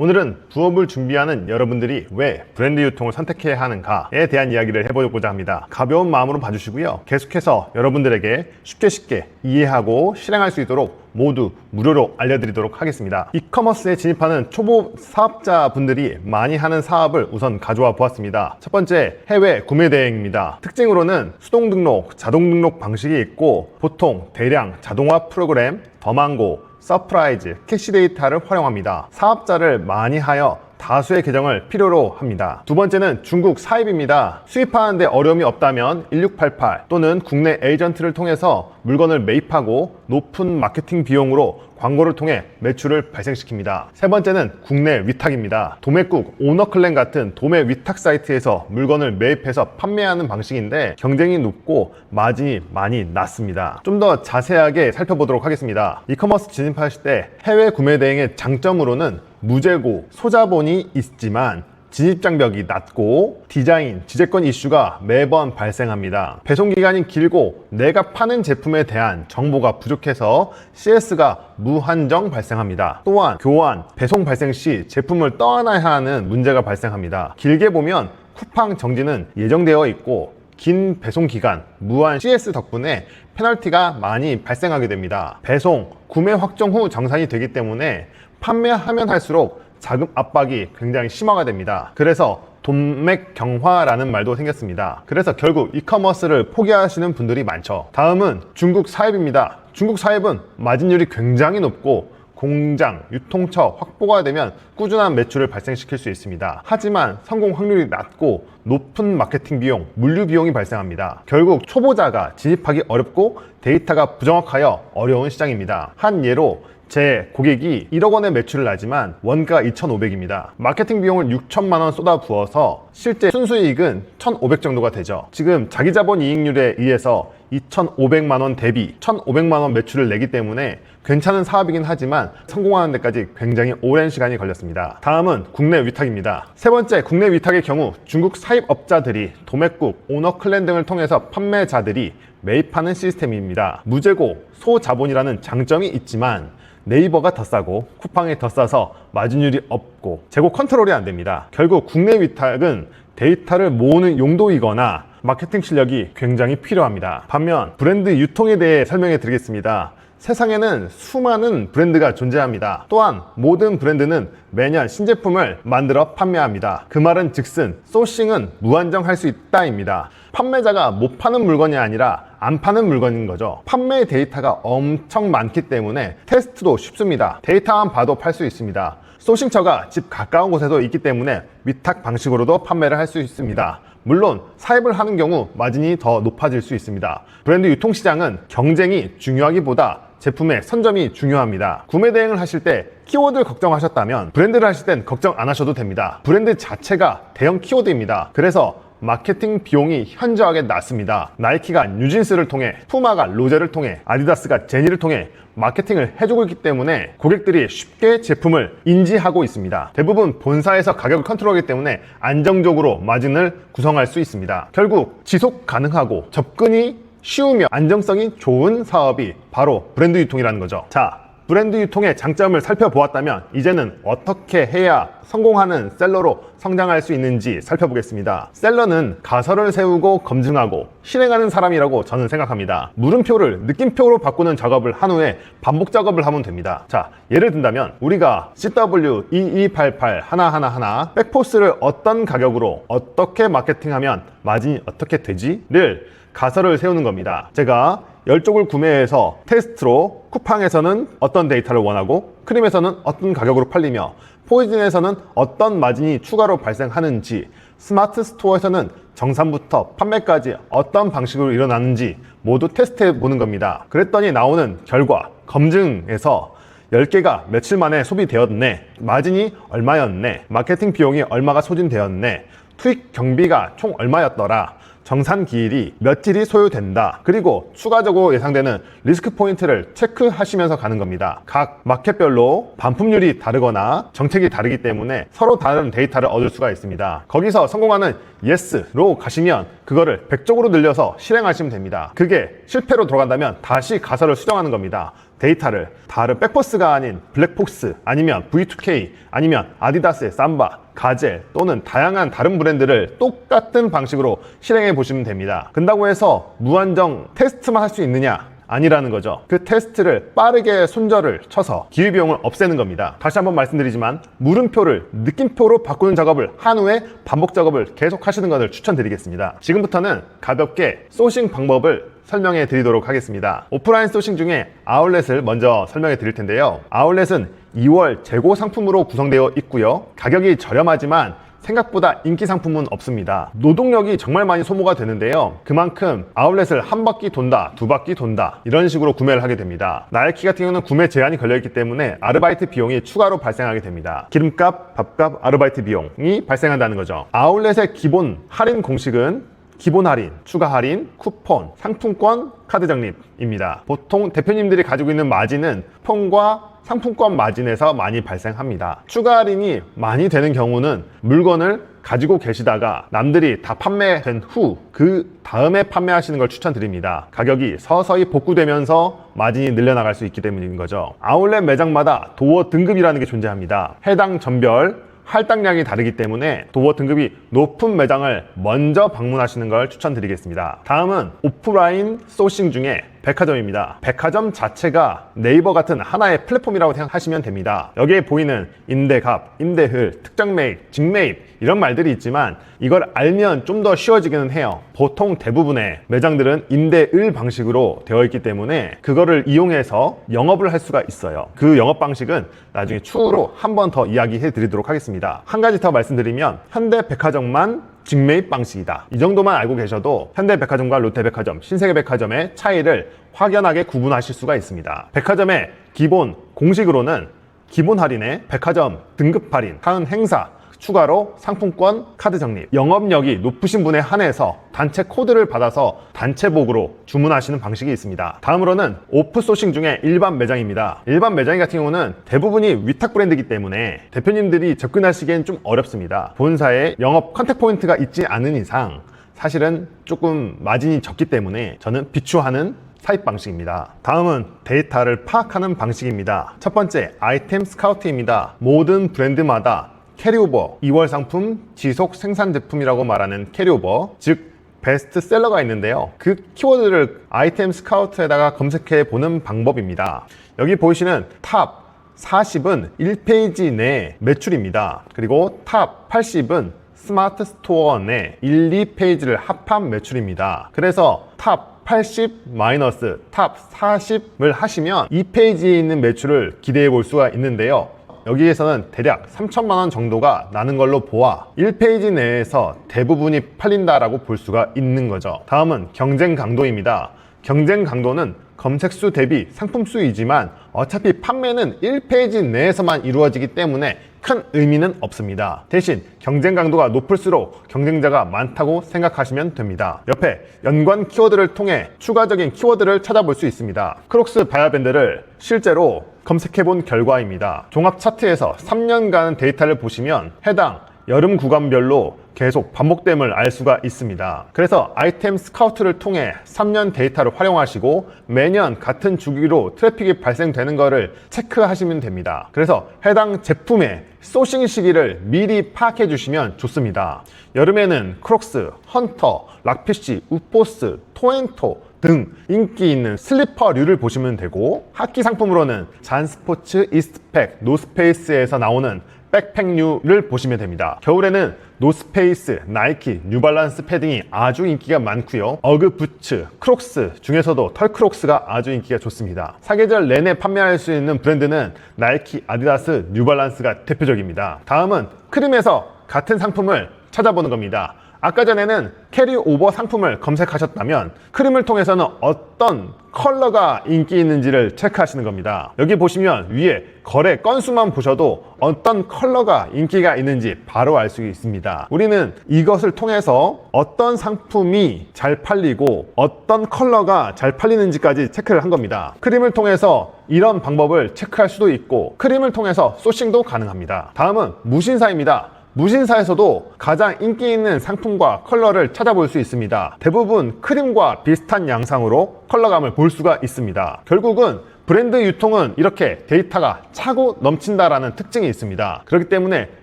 오늘은 부업을 준비하는 여러분들이 왜 브랜드 유통을 선택해야 하는가에 대한 이야기를 해보고자 합니다. 가벼운 마음으로 봐주시고요. 계속해서 여러분들에게 쉽게 쉽게 이해하고 실행할 수 있도록 모두 무료로 알려드리도록 하겠습니다. 이커머스에 진입하는 초보 사업자분들이 많이 하는 사업을 우선 가져와 보았습니다. 첫 번째, 해외 구매 대행입니다. 특징으로는 수동 등록, 자동 등록 방식이 있고 보통 대량 자동화 프로그램, 더망고, 서프라이즈, 캐시 데이터를 활용합니다. 사업자를 많이 하여 다수의 계정을 필요로 합니다. 두 번째는 중국 사입입니다. 수입하는데 어려움이 없다면 1688 또는 국내 에이전트를 통해서 물건을 매입하고 높은 마케팅 비용으로 광고를 통해 매출을 발생시킵니다. 세 번째는 국내 위탁입니다. 도매국, 오너클랜 같은 도매 위탁 사이트에서 물건을 매입해서 판매하는 방식인데 경쟁이 높고 마진이 많이 낮습니다. 좀 더 자세하게 살펴보도록 하겠습니다. 이커머스 진입하실 때 해외 구매 대행의 장점으로는 무재고, 소자본이 있지만 진입장벽이 낮고 디자인, 지재권 이슈가 매번 발생합니다. 배송 기간이 길고 내가 파는 제품에 대한 정보가 부족해서 CS가 무한정 발생합니다. 또한 교환, 배송 발생 시 제품을 떠안아야 하는 문제가 발생합니다. 길게 보면 쿠팡 정지는 예정되어 있고 긴 배송 기간, 무한 CS 덕분에 페널티가 많이 발생하게 됩니다. 배송, 구매 확정 후 정산이 되기 때문에 판매하면 할수록 자금 압박이 굉장히 심화가 됩니다. 그래서 돈맥 경화라는 말도 생겼습니다. 그래서 결국 이커머스를 포기하시는 분들이 많죠. 다음은 중국 사입입니다. 중국 사입은 마진율이 굉장히 높고 공장, 유통처 확보가 되면 꾸준한 매출을 발생시킬 수 있습니다. 하지만 성공 확률이 낮고 높은 마케팅 비용, 물류 비용이 발생합니다. 결국 초보자가 진입하기 어렵고 데이터가 부정확하여 어려운 시장입니다. 한 예로 제 고객이 1억 원의 매출을 나지만 원가 2,500입니다. 마케팅 비용을 6천만 원 쏟아 부어서 실제 순수이익은 1,500 정도가 되죠. 지금 자기 자본 이익률에 의해서 2,500만 원 대비 1,500만 원 매출을 내기 때문에 괜찮은 사업이긴 하지만 성공하는 데까지 굉장히 오랜 시간이 걸렸습니다. 다음은 국내 위탁입니다. 세 번째, 국내 위탁의 경우 중국 사입업자들이 도매국, 오너클랜 등을 통해서 판매자들이 매입하는 시스템입니다. 무재고, 소자본이라는 장점이 있지만 네이버가 더 싸고 쿠팡이 더 싸서 마진율이 없고 재고 컨트롤이 안 됩니다. 결국 국내 위탁은 데이터를 모으는 용도이거나 마케팅 실력이 굉장히 필요합니다. 반면 브랜드 유통에 대해 설명해 드리겠습니다. 세상에는 수많은 브랜드가 존재합니다. 또한 모든 브랜드는 매년 신제품을 만들어 판매합니다. 그 말은 즉슨 소싱은 무한정 할 수 있다입니다. 판매자가 못 파는 물건이 아니라 안 파는 물건인 거죠. 판매 데이터가 엄청 많기 때문에 테스트도 쉽습니다. 데이터만 봐도 팔 수 있습니다. 소싱처가 집 가까운 곳에도 있기 때문에 위탁 방식으로도 판매를 할 수 있습니다. 물론 사입을 하는 경우 마진이 더 높아질 수 있습니다. 브랜드 유통시장은 경쟁이 중요하기보다 제품의 선점이 중요합니다. 구매 대행을 하실 때 키워드를 걱정하셨다면 브랜드를 하실 땐 걱정 안 하셔도 됩니다. 브랜드 자체가 대형 키워드입니다. 그래서 마케팅 비용이 현저하게 낮습니다. 나이키가 뉴진스를 통해, 푸마가 로제를 통해, 아디다스가 제니를 통해 마케팅을 해주고 있기 때문에 고객들이 쉽게 제품을 인지하고 있습니다. 대부분 본사에서 가격을 컨트롤하기 때문에 안정적으로 마진을 구성할 수 있습니다. 결국 지속 가능하고 접근이 쉬우며 안정성이 좋은 사업이 바로 브랜드 유통이라는 거죠. 자, 브랜드 유통의 장점을 살펴보았다면 이제는 어떻게 해야 성공하는 셀러로 성장할 수 있는지 살펴보겠습니다. 셀러는 가설을 세우고 검증하고 실행하는 사람이라고 저는 생각합니다. 물음표를 느낌표로 바꾸는 작업을 한 후에 반복 작업을 하면 됩니다. 자, 예를 든다면 우리가 CW2288 하나하나하나 백포스를 어떤 가격으로 어떻게 마케팅하면 마진이 어떻게 되지?를 가설을 세우는 겁니다. 제가 10쪽을 구매해서 테스트로 쿠팡에서는 어떤 데이터를 원하고 크림에서는 어떤 가격으로 팔리며 포이즌에서는 어떤 마진이 추가로 발생하는지 스마트 스토어에서는 정산부터 판매까지 어떤 방식으로 일어나는지 모두 테스트해 보는 겁니다. 그랬더니 나오는 결과 검증에서 10개가 며칠 만에 소비되었네, 마진이 얼마였네, 마케팅 비용이 얼마가 소진되었네, 투입 경비가 총 얼마였더라, 정산 기일이 며칠이 소요된다. 그리고 추가적으로 예상되는 리스크 포인트를 체크하시면서 가는 겁니다. 각 마켓별로 반품률이 다르거나 정책이 다르기 때문에 서로 다른 데이터를 얻을 수가 있습니다. 거기서 성공하는 예스로 가시면 그거를 100쪽으로 늘려서 실행하시면 됩니다. 그게 실패로 돌아간다면 다시 가설을 수정하는 겁니다. 데이터를 다른 백포스가 아닌 블랙폭스 아니면 V2K 아니면 아디다스의 삼바 가젤 또는 다양한 다른 브랜드를 똑같은 방식으로 실행해 보시면 됩니다. 근다고 해서 무한정 테스트만 할 수 있느냐? 아니라는 거죠. 그 테스트를 빠르게 손절을 쳐서 기회비용을 없애는 겁니다. 다시 한번 말씀드리지만 물음표를 느낌표로 바꾸는 작업을 한 후에 반복 작업을 계속 하시는 것을 추천드리겠습니다. 지금부터는 가볍게 소싱 방법을 설명해 드리도록 하겠습니다. 오프라인 소싱 중에 아울렛을 먼저 설명해 드릴 텐데요. 아울렛은 2월 재고 상품으로 구성되어 있고요. 가격이 저렴하지만 생각보다 인기 상품은 없습니다. 노동력이 정말 많이 소모가 되는데요. 그만큼 아울렛을 한 바퀴 돈다, 두 바퀴 돈다 이런 식으로 구매를 하게 됩니다. 나이키 같은 경우는 구매 제한이 걸려있기 때문에 아르바이트 비용이 추가로 발생하게 됩니다. 기름값, 밥값, 아르바이트 비용이 발생한다는 거죠. 아울렛의 기본 할인 공식은 기본 할인, 추가 할인, 쿠폰, 상품권, 카드 적립입니다. 보통 대표님들이 가지고 있는 마진은 폰과 상품권 마진에서 많이 발생합니다. 추가 할인이 많이 되는 경우는 물건을 가지고 계시다가 남들이 다 판매된 후 그 다음에 판매하시는 걸 추천드립니다. 가격이 서서히 복구되면서 마진이 늘려나갈 수 있기 때문인 거죠. 아울렛 매장마다 도어 등급이라는 게 존재합니다. 해당 전별 할당량이 다르기 때문에 도어 등급이 높은 매장을 먼저 방문하시는 걸 추천드리겠습니다. 다음은 오프라인 소싱 중에 백화점입니다. 백화점 자체가 네이버 같은 하나의 플랫폼이라고 생각하시면 됩니다. 여기에 보이는 임대갑, 임대흘, 특정 매입, 직매입 이런 말들이 있지만 이걸 알면 좀 더 쉬워지기는 해요. 보통 대부분의 매장들은 임대을 방식으로 되어 있기 때문에 그거를 이용해서 영업을 할 수가 있어요. 그 영업 방식은 나중에 추후로 한 번 더 이야기해 드리도록 하겠습니다. 한 가지 더 말씀드리면 현대백화점만 직매입 방식이다. 이 정도만 알고 계셔도 현대백화점과 롯데백화점, 신세계백화점의 차이를 확연하게 구분하실 수가 있습니다. 백화점의 기본 공식으로는 기본 할인에 백화점 등급 할인, 하은 행사, 추가로 상품권 카드 적립 영업력이 높으신 분에 한해서 단체 코드를 받아서 단체복으로 주문하시는 방식이 있습니다 다음으로는 오프소싱 중에 일반 매장입니다 일반 매장 같은 경우는 대부분이 위탁 브랜드이기 때문에 대표님들이 접근하시기엔 좀 어렵습니다 본사에 영업 컨택 포인트가 있지 않은 이상 사실은 조금 마진이 적기 때문에 저는 비추하는 사입 방식입니다. 다음은 데이터를 파악하는 방식입니다. 첫 번째, 아이템 스카우트입니다. 모든 브랜드마다 캐리오버, 2월 상품, 지속 생산 제품이라고 말하는 캐리오버, 즉 베스트셀러가 있는데요. 그 키워드를 아이템 스카우트에다가 검색해 보는 방법입니다. 여기 보이시는 탑 40은 1페이지 내 매출입니다. 그리고 탑 80은 스마트 스토어 내 1, 2페이지를 합한 매출입니다. 그래서 탑 80 마이너스 탑 40을 하시면 2페이지에 있는 매출을 기대해 볼 수가 있는데요. 여기에서는 대략 3천만 원 정도가 나는 걸로 보아 1페이지 내에서 대부분이 팔린다라고 볼 수가 있는 거죠. 다음은 경쟁 강도입니다. 경쟁 강도는 검색수 대비 상품 수이지만 어차피 판매는 1페이지 내에서만 이루어지기 때문에 큰 의미는 없습니다. 대신 경쟁 강도가 높을수록 경쟁자가 많다고 생각하시면 됩니다. 옆에 연관 키워드를 통해 추가적인 키워드를 찾아볼 수 있습니다. 크록스 바야밴드를 실제로 검색해 본 결과입니다. 종합 차트에서 3년간 데이터를 보시면 해당 여름 구간별로 계속 반복됨을 알 수가 있습니다. 그래서 아이템 스카우트를 통해 3년 데이터를 활용하시고 매년 같은 주기로 트래픽이 발생되는 것을 체크하시면 됩니다. 그래서 해당 제품의 소싱 시기를 미리 파악해 주시면 좋습니다. 여름에는 크록스, 헌터, 락피쉬, 우포스, 토엔토 등 인기 있는 슬리퍼류를 보시면 되고 하키 상품으로는 잔스포츠, 이스트팩, 노스페이스에서 나오는 백팩류를 보시면 됩니다. 겨울에는 노스페이스, 나이키, 뉴발란스 패딩이 아주 인기가 많고요. 어그 부츠, 크록스 중에서도 털크록스가 아주 인기가 좋습니다. 사계절 내내 판매할 수 있는 브랜드는 나이키, 아디다스, 뉴발란스가 대표적입니다. 다음은 크림에서 같은 상품을 찾아보는 겁니다. 아까 전에는 캐리오버 상품을 검색하셨다면 크림을 통해서는 어떤 컬러가 인기 있는지를 체크하시는 겁니다. 여기 보시면 위에 거래 건수만 보셔도 어떤 컬러가 인기가 있는지 바로 알 수 있습니다. 우리는 이것을 통해서 어떤 상품이 잘 팔리고 어떤 컬러가 잘 팔리는지까지 체크를 한 겁니다. 크림을 통해서 이런 방법을 체크할 수도 있고 크림을 통해서 소싱도 가능합니다. 다음은 무신사입니다. 무신사에서도 가장 인기 있는 상품과 컬러를 찾아볼 수 있습니다. 대부분 크림과 비슷한 양상으로 컬러감을 볼 수가 있습니다. 결국은 브랜드 유통은 이렇게 데이터가 차고 넘친다라는 특징이 있습니다. 그렇기 때문에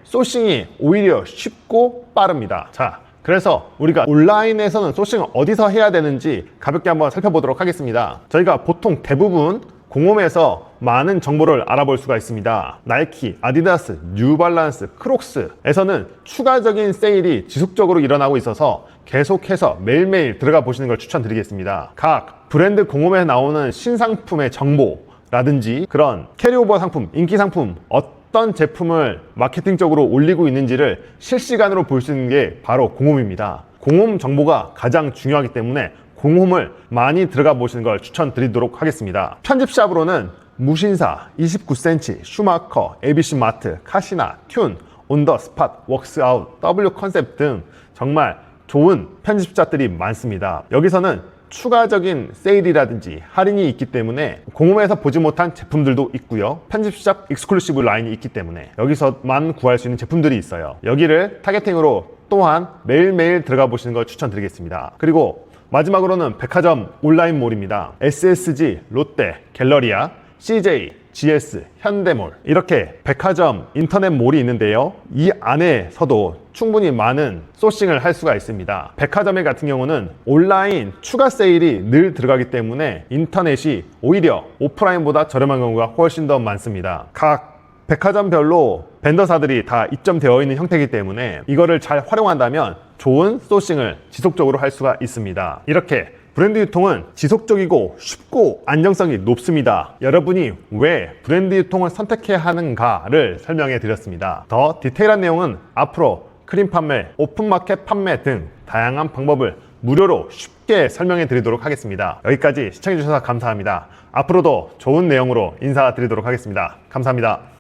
소싱이 오히려 쉽고 빠릅니다. 자, 그래서 우리가 온라인에서는 소싱을 어디서 해야 되는지 가볍게 한번 살펴보도록 하겠습니다. 저희가 보통 대부분 공홈에서 많은 정보를 알아볼 수가 있습니다. 나이키, 아디다스, 뉴발란스, 크록스에서는 추가적인 세일이 지속적으로 일어나고 있어서 계속해서 매일매일 들어가 보시는 걸 추천드리겠습니다. 각 브랜드 공홈에 나오는 신상품의 정보라든지 그런 캐리오버 상품, 인기 상품, 어떤 제품을 마케팅적으로 올리고 있는지를 실시간으로 볼 수 있는 게 바로 공홈입니다. 공홈 정보가 가장 중요하기 때문에 공홈을 많이 들어가 보시는 걸 추천드리도록 하겠습니다. 편집샵으로는 무신사, 29cm, 슈마커, ABC 마트, 카시나, 튠, 온더 스팟, 웍스아웃, W 컨셉 등 정말 좋은 편집자들이 많습니다. 여기서는 추가적인 세일이라든지 할인이 있기 때문에 공홈에서 보지 못한 제품들도 있고요. 편집샵 익스클루시브 라인이 있기 때문에 여기서만 구할 수 있는 제품들이 있어요. 여기를 타겟팅으로 또한 매일매일 들어가 보시는 걸 추천드리겠습니다. 그리고 마지막으로는 백화점 온라인몰입니다. SSG, 롯데, 갤러리아, CJ, GS, 현대몰 이렇게 백화점 인터넷몰이 있는데요. 이 안에서도 충분히 많은 소싱을 할 수가 있습니다. 백화점에 같은 경우는 온라인 추가 세일이 늘 들어가기 때문에 인터넷이 오히려 오프라인보다 저렴한 경우가 훨씬 더 많습니다. 각 백화점별로 벤더사들이 다 입점되어 있는 형태이기 때문에 이거를 잘 활용한다면 좋은 소싱을 지속적으로 할 수가 있습니다. 이렇게 브랜드 유통은 지속적이고 쉽고 안정성이 높습니다. 여러분이 왜 브랜드 유통을 선택해야 하는가를 설명해 드렸습니다. 더 디테일한 내용은 앞으로 크림 판매, 오픈마켓 판매 등 다양한 방법을 무료로 쉽게 설명해 드리도록 하겠습니다. 여기까지 시청해 주셔서 감사합니다. 앞으로도 좋은 내용으로 인사드리도록 하겠습니다. 감사합니다.